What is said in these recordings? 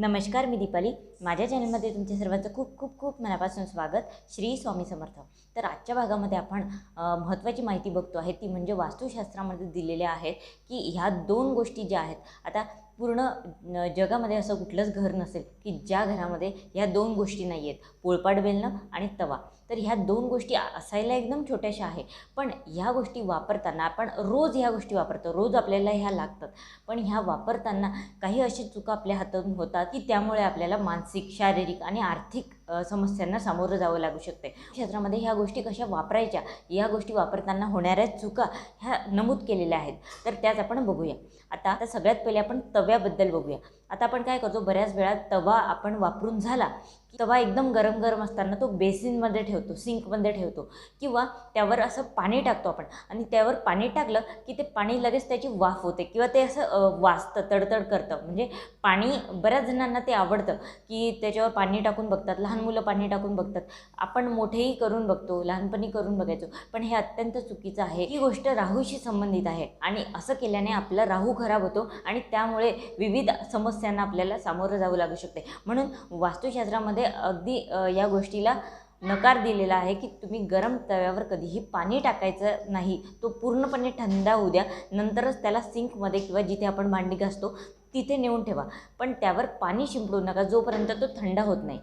नमस्कार मी दीपाली. माझ्या चॅनलमध्ये तुमच्या सर्वांचं खूप खूप खूप मनापासून स्वागत. श्री स्वामी समर्थ. तर आजच्या भागामध्ये आपण महत्त्वाची माहिती बघतो आहे. ती म्हणजे वास्तुशास्त्रामध्ये दिलेल्या आहेत की ह्या दोन गोष्टी ज्या आहेत. आता पूर्ण जगामध्ये असं कुठलंच घर नसेल की ज्या घरामध्ये ह्या दोन गोष्टी नाही आहेत पोळपाट बेलणं आणि तवा. तर ह्या दोन गोष्टी असायला एकदम छोट्याशा आहे. पण ह्या गोष्टी वापरताना आपण रोज ह्या गोष्टी वापरतो रोज आपल्याला ह्या लागतात. पण ह्या वापरताना काही अशी चुका आपल्या हातातून होतात की त्यामुळे आपल्याला मानसिक शारीरिक आणि आर्थिक समस्यांना सामोरं जावं लागू शकते. क्षेत्रामध्ये ह्या गोष्टी कशा वापरायच्या या गोष्टी वापरताना होणाऱ्या चुका ह्या नमूद केलेल्या आहेत. तर त्याच आपण बघूया. आता आता सगळ्यात पहिले आपण तव्याबद्दल बघूया. आता आपण काय करतो बऱ्याच वेळा तवा आपण वापरून झाला की तवा एकदम गरम गरम असताना तो बेसिनमध्ये ठेवतो सिंकमध्ये ठेवतो किंवा त्यावर असं पाणी टाकतो आपण आणि त्यावर पाणी टाकलं की ते पाणी लगेच त्याची वाफ होते किंवा ते असं वाचतं वाजतं तडतड करतं. म्हणजे पाणी बऱ्याच जणांना ते आवडतं की त्याच्यावर पाणी टाकून बघतात लहान मुलं पाणी टाकून बघतात. आपण मोठेही करून बघतो लहानपणी करून बघायचो पण हे अत्यंत चुकीचं आहे. ही गोष्ट राहूशी संबंधित आहे आणि असं केल्याने आपला राहू खराब होतो आणि त्यामुळे विविध समस्या समस्यांना आपल्याला सामोरं जावं लागू शकते. म्हणून वास्तुशास्त्रामध्ये अगदी या गोष्टीला नकार दिलेला आहे की तुम्ही गरम तव्यावर कधीही पाणी टाकायचं नाही. तो पूर्णपणे थंडा होऊ द्या. नंतरच त्याला सिंकमध्ये किंवा जिथे आपण भांडी घासतो तिथे नेऊन ठेवा. पण त्यावर पाणी शिंपडू नका जोपर्यंत तो थंड होत नाही.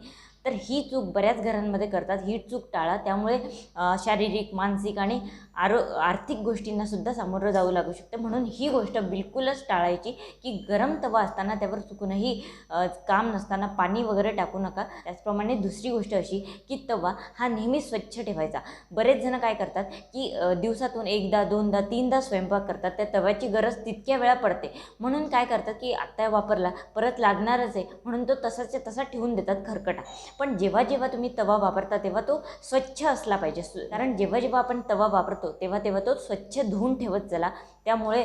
तर ही चूक बऱ्याच घरांमध्ये करतात. ही चूक टाळा. त्यामुळे शारीरिक मानसिक आणि आरो आर्थिक गोष्टींना सुद्धा सामोरं जाऊ लागू शकतं. म्हणून ही गोष्ट बिलकुलच टाळायची की गरम तवा असताना त्यावर चुकूनही काम नसताना पाणी वगैरे टाकू नका. त्याचप्रमाणे दुसरी गोष्ट अशी की तवा हा नेहमी स्वच्छ ठेवायचा. बरेच जण काय करतात की दिवसातून एकदा दोनदा तीनदा स्वयंपाक करतात. त्या तव्याची गरज तितक्या वेळा पडते. म्हणून काय करतात की आत्ता वापरला परत लागणारच आहे. म्हणून तो तसाच्या तसा ठेवून देतात खरकटा. पण जेव्हा जेव्हा तुम्ही तवा वापरता तेव्हा तो स्वच्छ असला पाहिजे. कारण जेव्हा जेव्हा आपण तवा वापरतो तेव्हा तेव्हा तो स्वच्छ धुवून ठेवत चला. त्यामुळे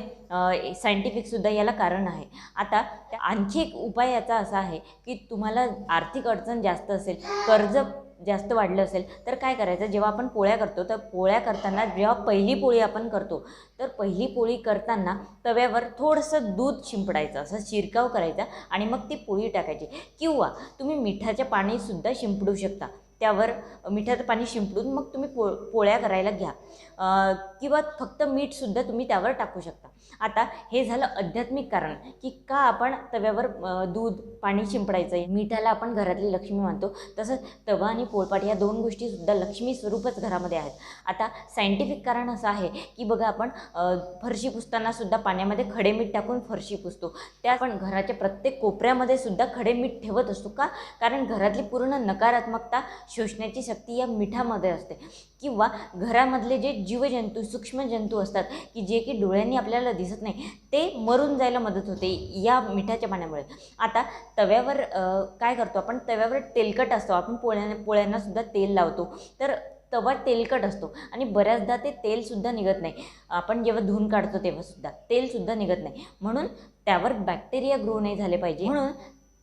सायंटिफिकसुद्धा याला कारण आहे. आता आणखी एक उपाय याचा असा आहे की तुम्हाला आर्थिक अडचण जास्त असेल कर्ज जास्त वाढलं असेल तर काय करायचं? जेव्हा आपण पोळ्या करतो तर पोळ्या करताना जेव्हा पहिली पोळी आपण करतो तर पहिली पोळी करताना तव्यावर थोडंसं दूध शिंपडायचं. असं शिरकाव करायचा आणि मग ती पोळी टाकायची. किंवा तुम्ही मिठाचे पाणीसुद्धा शिंपडू शकता. त्यावर मिठाचं पाणी शिंपडून मग तुम्ही पो पोळ्या करायला घ्या. किंवा फक्त मीठसुद्धा तुम्ही त्यावर टाकू शकता. आता हे झालं आध्यात्मिक कारण की का आपण तव्यावर दूध पाणी शिंपडायचं आहे मिठाला आपण घरातली लक्ष्मी मानतो. तसंच तवा आणि पोळपाट या दोन गोष्टीसुद्धा लक्ष्मी स्वरूपच घरामध्ये आहेत. आता सायंटिफिक कारण असं आहे की बघा आपण फरशी पुसतानासुद्धा पाण्यामध्ये खडे मीठ टाकून फरशी पुसतो. त्या आपण घराच्या प्रत्येक कोपऱ्यामध्ये सुद्धा खडे मीठ ठेवत असतो का? कारण घरातली पूर्ण नकारात्मकता शोषण्याची शक्ती या मिठामध्ये असते. किंवा घरामधले जे जीवजंतू सूक्ष्म जंतू असतात की जे की डोळ्यांनी आपल्याला दिसत नाही ते मरून जायला मदत होते या मिठाच्या पाण्यामुळे. आता तव्यावर काय करतो आपण? तव्यावर तेलकट असतो. आपण पोळ्या पोळ्यांनासुद्धा तेल लावतो. तर तवा तेलकट असतो आणि बऱ्याचदा ते तेलसुद्धा निघत नाही. आपण जेव्हा धुवून काढतो तेव्हासुद्धा तेलसुद्धा निघत नाही. म्हणून त्यावर बॅक्टेरिया ग्रो नाही झाले पाहिजे. म्हणून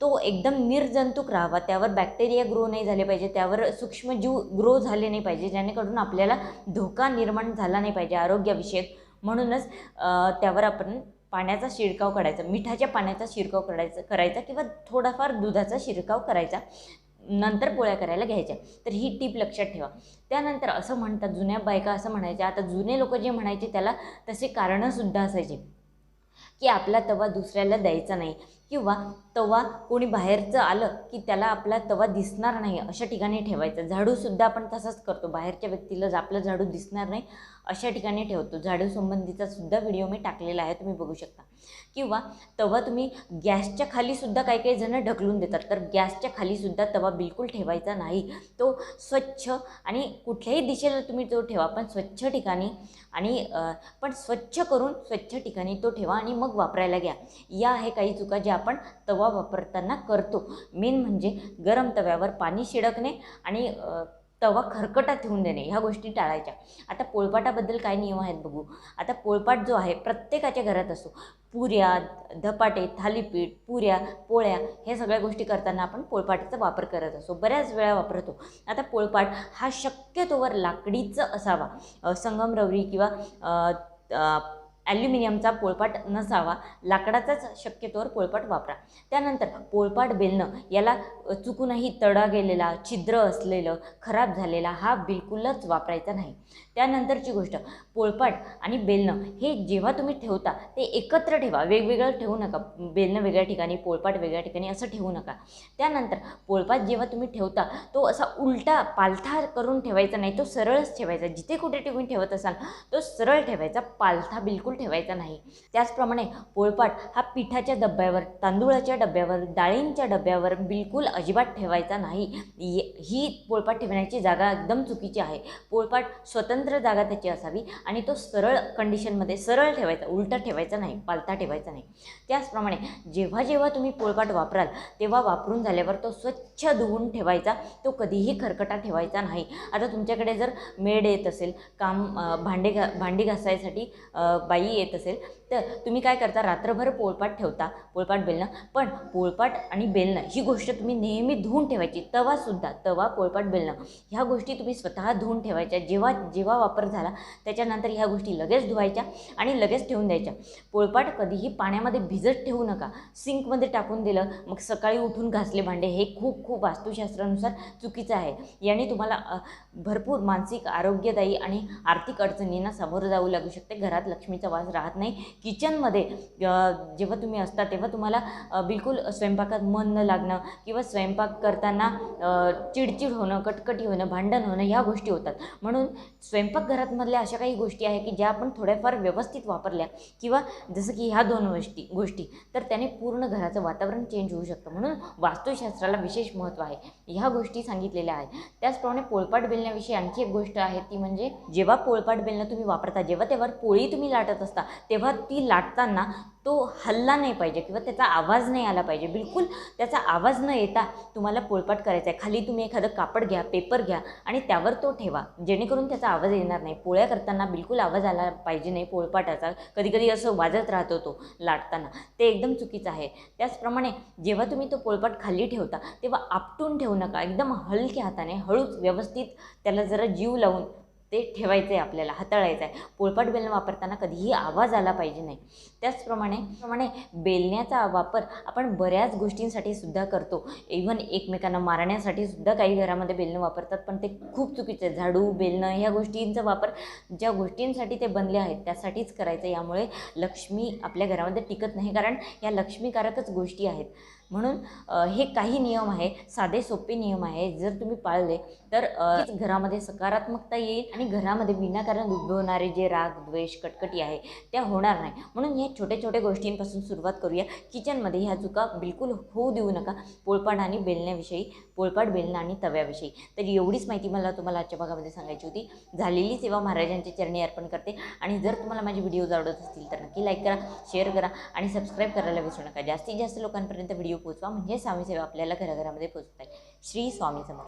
तो एकदम निर्जंतुक राहावा. त्यावर बॅक्टेरिया ग्रो नाही झाले पाहिजे. त्यावर सूक्ष्मजीव ग्रो झाले नाही पाहिजे. जेणेकरून आपल्याला धोका निर्माण झाला नाही पाहिजे आरोग्याविषयक. म्हणूनच त्यावर आपण पाण्याचा शिरकाव करायचा. मिठाच्या पाण्याचा शिरकाव करायचा करायचा किंवा थोडाफार दुधाचा शिरकाव करायचा. नंतर पोळ्या करायला घ्यायच्या. तर ही टीप लक्षात ठेवा. त्यानंतर असं म्हणतात जुन्या बायका असं म्हणायच्या. आता जुने लोक जे म्हणायचे त्याला तसे कारणंसुद्धा असायचे. की आपला तवा दुसऱ्याला द्यायचा नाही. किंवा तवा कोणी बाहेरचं आलं की त्याला आपला तवा दिसणार नाही अशा ठिकाणी ठेवायचा. झाडूसुद्धा आपण तसंच करतो. बाहेरच्या व्यक्तीला आपलं झाडू दिसणार नाही अशा ठिकाणी ठेवतो. झाडू संबंधीचा सुद्धा व्हिडिओ मी टाकलेला आहे तुम्ही बघू शकता. किंवा तवा तुम्ही गॅसच्या खालीसुद्धा काही काही जणं ढकलून देतात. तर गॅसच्या खालीसुद्धा तवा बिलकुल ठेवायचा नाही. तो स्वच्छ आणि कुठल्याही दिशेला तुम्ही तो ठेवा पण स्वच्छ ठिकाणी आणि पण स्वच्छ करून स्वच्छ ठिकाणी तो ठेवा आणि मग वापरायला घ्या. या आहे काही चुका ज्या आपण तवा वापरताना करतो. मेन म्हणजे गरम तव्यावर पाणी शिडकणे आणि तवा खरकटा ठेवून देणे ह्या गोष्टी टाळायच्या. आता पोळपाटाबद्दल काय नियम आहेत बघू. आता पोळपाट जो आहे प्रत्येकाच्या घरात असतो पुऱ्या धपाटे थालीपीठ पुऱ्या पोळ्या हे सगळ्या गोष्टी करताना आपण पोळपाटाचा वापर करत असतो बऱ्याच वेळा वापरतो. आता पोळपाट हा शक्यतोवर लाकडीचं असावा. संगमरवरी किंवा ॲल्युमिनियमचा पोळपाट नसावा लाकडाचाच शक्यतोवर पोळपाट वापरा. त्यानंतर पोळपाट बेलणं याला चुकूनही तडा गेलेला छिद्र असलेलं खराब झालेला हा बिलकुलच वापरायचा नाही. त्यानंतरची गोष्ट पोळपाट आणि बेलणं हे जेव्हा तुम्ही ठेवता ते एकत्र ठेवा. वेगवेगळं ठेवू नका. बेलणं वेगळ्या ठिकाणी पोळपाट वेगळ्या ठिकाणी असं ठेवू नका. त्यानंतर पोळपाट जेव्हा तुम्ही ठेवता तो असा उलटा पालथा करून ठेवायचा नाही तो सरळच ठेवायचा. जिथे कुठे तुम्ही ठेवत असाल तो सरळ ठेवायचा. पालथा बिलकुल ठेवायचा नाही. त्याचप्रमाणे पोळपाट हा पिठाच्या डब्यावर तांदूळाच्या डब्यावर डाळींच्या डब्यावर बिलकुल अजिबात ठेवायचा नाही. ही पोळपाट ठेवण्याची जागा एकदम चुकीची आहे. पोळपाट स्वतंत्र जागा त्याची असावी आणि तो सरळ कंडिशनमध्ये सरळ ठेवायचा उलटा ठेवायचा नाही पालथा ठेवायचा नाही. त्याचप्रमाणे जेव्हा जेव्हा तुम्ही पोळपाट वापराल तेव्हा वापरून झाल्यावर तो स्वच्छ धुवून ठेवायचा तो कधीही खरकटा ठेवायचा नाही. आता तुमच्याकडे जर मेड येत असेल काम भांडे घा भांडी घासायसाठी बाई बाई येत असेल तर तुम्ही काय करता? रात्रभर पोळपाट ठेवता. पोळपाट बेलणं. पण पोळपाट आणि बेलणं ही गोष्ट तुम्ही नेहमी धुवून ठेवायची. तवासुद्धा तवा पोळपाट बेलणं. ह्या गोष्टी तुम्ही स्वतः धुवून ठेवायच्या. जेव्हा जेव्हा वापर झाला त्याच्यानंतर ह्या गोष्टी लगेच धुवायच्या आणि लगेच ठेवून द्यायच्या. पोळपाट कधीही पाण्यामध्ये भिजत ठेवू नका. सिंकमध्ये टाकून दिलं मग सकाळी उठून घासले भांडे हे खूप खूप वास्तुशास्त्रानुसार चुकीचं आहे. याने तुम्हाला भरपूर मानसिक आरोग्यदायी आणि आर्थिक अडचणींना सामोरं जावं लागू शकते. घरात लक्ष्मीचा वास राहत नाही. किचनमध्ये जेव्हा तुम्ही असता तेव्हा तुम्हाला बिलकुल स्वयंपाकात मन न लागणं किंवा स्वयंपाक करताना चिडचिड होणं कटकटी होणं भांडण होणं ह्या गोष्टी होतात. म्हणून स्वयंपाकघरातमधल्या अशा काही गोष्टी आहे की ज्या आपण थोड्याफार व्यवस्थित वापरल्या किंवा जसं की ह्या दोन गोष्टी गोष्टी तर त्याने पूर्ण घराचं वातावरण चेंज होऊ शकतं. म्हणून वास्तुशास्त्राला विशेष महत्त्व आहे. ह्या गोष्टी सांगितलेल्या आहेत. त्याचप्रमाणे पोळपाट बेलण्याविषयी आणखी एक गोष्ट आहे ती म्हणजे जेव्हा पोळपाट बेलणं तुम्ही वापरता जेव्हा त्यावर पोळी तुम्ही लाटत असता तेव्हा ती लाटताना तो हल्ला नाही पाहिजे किंवा त्याचा आवाज नाही आला पाहिजे. बिलकुल त्याचा आवाज न येता तुम्हाला पोळपाट करायचा आहे खाली तुम्ही एखादं कापड घ्या पेपर घ्या आणि त्यावर तो ठेवा. जेणेकरून त्याचा आवाज येणार नाही. पोळ्या करताना बिलकुल आवाज आला पाहिजे नाही पोळपाटाचा. कधी कधी असं वाजत राहतो तो लाटताना. ते एकदम चुकीचं आहे. त्याचप्रमाणे जेव्हा तुम्ही तो पोळपाट खाली ठेवता तेव्हा आपटून ठेवू नका. एकदम हलक्या हाताने हळूच व्यवस्थित त्याला जरा जीव लावून ते ठेवायचं आहे आपल्याला हाताळायचं आहे पोळपाट बेलणं वापरताना कधीही आवाज आला पाहिजे नाही. त्याचप्रमाणे प्रमाणे बेलण्याचा वापर आपण बऱ्याच गोष्टींसाठी सुद्धा करतो. इव्हन एकमेकांना मारण्यासाठी सुद्धा काही घरामध्ये बेलणं वापरतात पण ते खूप चुकीचं आहे. झाडू बेलणं ह्या गोष्टींचा वापर ज्या गोष्टींसाठी ते बनले आहेत त्यासाठीच करायचं. यामुळे लक्ष्मी आपल्या घरामध्ये टिकत नाही कारण या लक्ष्मीकारकच गोष्टी आहेत. म्हणून हे काही नियम आहे साधे सोपे नियम आहे जर तुम्ही पाळले तर घरामध्ये सकारात्मकता येईल आणि घरामध्ये विनाकारण उद्भवणारे जे राग द्वेष कटकटी आहे त्या होणार नाही. म्हणून या छोट्या छोट्या गोष्टींपासून सुरुवात करूया. किचनमध्ये ह्या चुका बिलकुल होऊ देऊ नका. पोळपाट आणि बेलण्याविषयी पोळपाट बेलणं आणि तव्याविषयी. तर एवढीच माहिती मला तुम्हाला आजच्या भागामध्ये सांगायची होती. झालेली सेवा महाराजांच्या चरणी अर्पण करते. आणि जर तुम्हाला माझे व्हिडिओज आवडत असतील तर नक्की लाईक करा शेअर करा आणि सबस्क्राईब करायला विसरू नका. जास्तीत जास्त लोकांपर्यंत व्हिडिओ पोचवा. म्हणजे स्वामी सेवा आपल्याला घराघरामध्ये पोचत येईल. श्री स्वामी समर्थ.